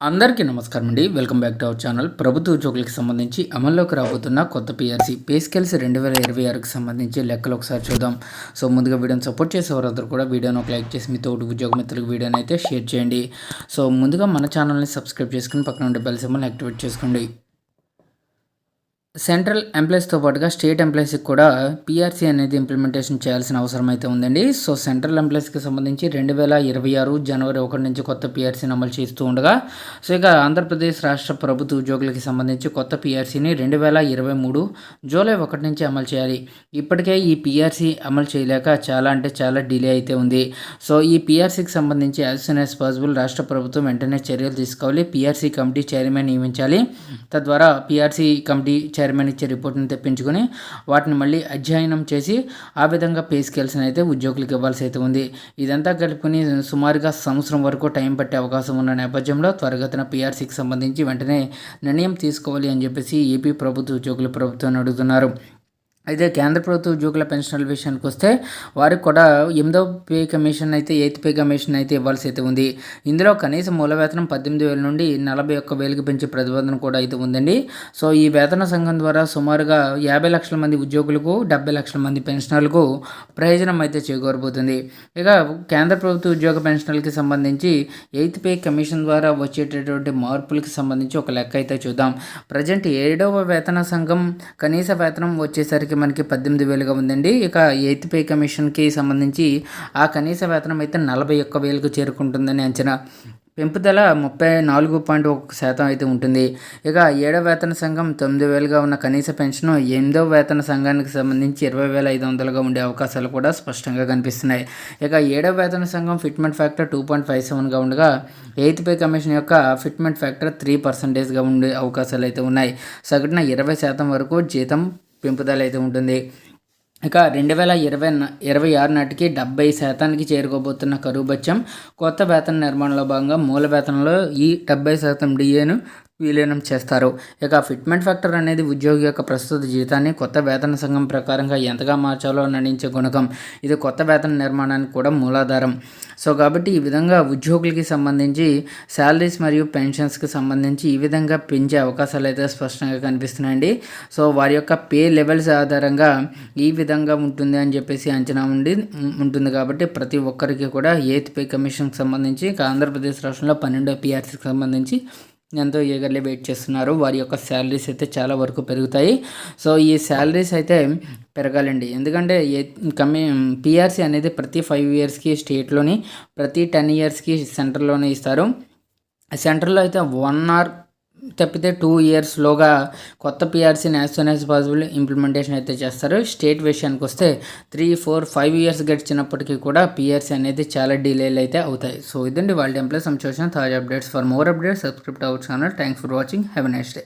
అందరికీ నమస్కారం అండి. Welcome back to our channel. ప్రభుత్వ ఉద్యోగులకు సంబంధించి అమల్లోకి రాబోతున్న కొత్త పిఆర్సీ పే స్కేల్స్ రెండు వేల ఇరవై ఆరుకు సంబంధించి లెక్కలు ఒకసారి చూద్దాం. సో ముందుగా వీడియోని సపోర్ట్ చేసేవారందరూ కూడా వీడియోని ఒక లైక్ చేసి మీ తోటి ఉద్యోగ మిత్రులకు వీడియోని అయితే షేర్ చేయండి. సో ముందుగా మన ఛానల్ని సబ్స్క్రైబ్ చేసుకుని పక్కన ఉండే బెల్ సింబల్ని యాక్టివేట్ చేసుకోండి. సెంట్రల్ ఎంప్లాయీస్తో పాటుగా స్టేట్ ఎంప్లాయీస్కి కూడా పిఆర్సీ అనేది ఇంప్లిమెంటేషన్ చేయాల్సిన అవసరం అయితే ఉందండి. సో సెంట్రల్ ఎంప్లాయీస్కి సంబంధించి రెండు వేల ఇరవై ఆరు జనవరి ఒకటి నుంచి కొత్త పిఆర్సీని అమలు చేస్తూ ఉండగా సో ఇక ఆంధ్రప్రదేశ్ రాష్ట్ర ప్రభుత్వ ఉద్యోగులకి సంబంధించి కొత్త పిఆర్సీని రెండు వేల ఇరవై మూడు జూలై ఒకటి నుంచి అమలు చేయాలి. ఇప్పటికే ఈ పిఆర్సీ అమలు చేయలేక చాలా అంటే చాలా డిలే అయితే ఉంది. సో ఈ పిఆర్సీకి సంబంధించి యాజ్ సూన్ యాజ్ పాసిబుల్ రాష్ట్ర ప్రభుత్వం వెంటనే చర్యలు తీసుకోవాలి. పీఆర్సీ కమిటీ చైర్మన్ నియమించాలి. తద్వారా పిఆర్సీ కమిటీ చైర్మన్ ఇచ్చే రిపోర్ట్ని తెప్పించుకొని వాటిని మళ్ళీ అధ్యయనం చేసి ఆ విధంగా పే స్కేల్స్ని అయితే ఉద్యోగులకు ఇవ్వాల్సి అయితే ఉంది. ఇదంతా కలుపుకొని సుమారుగా సంవత్సరం వరకు టైం పట్టే అవకాశం ఉన్న నేపథ్యంలో త్వరగతిన పీఆర్సీకి సంబంధించి వెంటనే నిర్ణయం తీసుకోవాలి అని చెప్పేసి ఏపీ ప్రభుత్వ ఉద్యోగులు ప్రభుత్వాన్ని అడుగుతున్నారు. అయితే కేంద్ర ప్రభుత్వ ఉద్యోగుల పెన్షన్ల విషయానికి వస్తే వారికి కూడా ఎనిమిదో పే కమిషన్ అయితే ఎయిత్ పే కమిషన్ అయితే ఇవ్వాల్సి అయితే ఉంది. ఇందులో కనీస మూల వేతనం పద్దెనిమిది వేల నుండి నలభై ఒక్క వేలకు పెంచే ప్రతిపాదన కూడా అయితే ఉందండి. సో ఈ వేతన సంఘం ద్వారా సుమారుగా యాభై లక్షల మంది ఉద్యోగులకు డెబ్బై లక్షల మంది పెన్షనర్లకు ప్రయోజనం అయితే చేకూరబోతుంది. ఇక కేంద్ర ప్రభుత్వ ఉద్యోగ పెన్షన్లకి సంబంధించి ఎయిత్ పే కమిషన్ ద్వారా వచ్చేటటువంటి మార్పులకు సంబంధించి ఒక లెక్క అయితే చూద్దాం. ప్రజెంట్ ఏడవ వేతన సంఘం కనీస వేతనం వచ్చేసరికి మనకి పద్దెనిమిది వేలుగా ఉందండి. ఇక ఎయిత్ పే కమిషన్కి సంబంధించి ఆ కనీస వేతనం అయితే నలభై ఒక్క వేలకు చేరుకుంటుందని అంచనా. పెంపుదల ముప్పై నాలుగు పాయింట్ ఒక శాతం అయితే ఉంటుంది. ఇక ఏడవ వేతన సంఘం తొమ్మిది వేలుగా ఉన్న కనీస పెన్షన్ ఎనిమిదవ వేతన సంఘానికి సంబంధించి ఇరవై వేల ఐదు వందలుగా ఉండే అవకాశాలు కూడా స్పష్టంగా కనిపిస్తున్నాయి. ఇక ఏడవ వేతన సంఘం fitment factor two point five సెవెన్గా ఉండగా ఎయిత్ పే కమిషన్ యొక్క ఫిట్మెంట్ ఫ్యాక్టర్ త్రీ పర్సెంటేజ్గా ఉండే అవకాశాలు అయితే ఉన్నాయి. సగటున ఇరవై శాతం వరకు జీతం పెంపుదల అయితే ఉంటుంది. ఇక రెండు వేల ఇరవై ఇరవై ఆరు నాటికి డెబ్బై శాతానికి చేరుకోబోతున్న కరువు బత్యం కొత్త వేతన నిర్మాణంలో భాగంగా మూల వేతనంలో ఈ డెబ్బై శాతం డిఏను విలీనం చేస్తారు. ఇక ఫిట్మెంట్ ఫ్యాక్టర్ అనేది ఉద్యోగి యొక్క ప్రస్తుత జీతాన్ని కొత్త వేతన సంఘం ప్రకారంగా ఎంతగా మార్చాలో నిర్ణయించే గుణకం. ఇది కొత్త వేతన నిర్మాణానికి కూడా మూలాధారం. సో కాబట్టి ఈ విధంగా ఉద్యోగులకి సంబంధించి శాలరీస్ మరియు పెన్షన్స్కి సంబంధించి ఈ విధంగా పెంచే అవకాశాలు అయితే స్పష్టంగా కనిపిస్తున్నాయండి. సో వారి యొక్క పే లెవెల్స్ ఆధారంగా ఈ విధంగా ఉంటుంది అని చెప్పేసి అంచనా ఉండి ఉంటుంది కాబట్టి ప్రతి ఒక్కరికి కూడా ఎయిత్ పే కమిషన్కి సంబంధించి ఆంధ్రప్రదేశ్ రాష్ట్రంలో పన్నెండో పిఆర్సీకి సంబంధించి ఎంతో ఈగర్లీ వెయిట్ చేస్తున్నారు. వారి యొక్క శాలరీస్ అయితే చాలా వరకు పెరుగుతాయి. సో ఈ శాలరీస్ అయితే పెరగాలండి. ఎందుకంటే కమి పిఆర్సీ అనేది ప్రతి ఫైవ్ ఇయర్స్కి స్టేట్లోని ప్రతి టెన్ ఇయర్స్కి సెంటర్లోనే ఇస్తారు. సెంటర్లో అయితే వన్ ఆర్ తప్పితే టూ ఇయర్స్లోగా కొత్త పిఆర్సీని as soon as possible implementation అయితే చేస్తారు. స్టేట్ విషయానికి వస్తే త్రీ ఫోర్ ఫైవ్ ఇయర్స్ గడిచినప్పటికీ కూడా పిఆర్సీ అనేది చాలా డిలేలు అయితే అవుతాయి. సో ఇదండి వాళ్ళ ఎంప్లాయ్ సంచోషన్ తాజా updates for more updates subscribe our channel thanks for watching have next day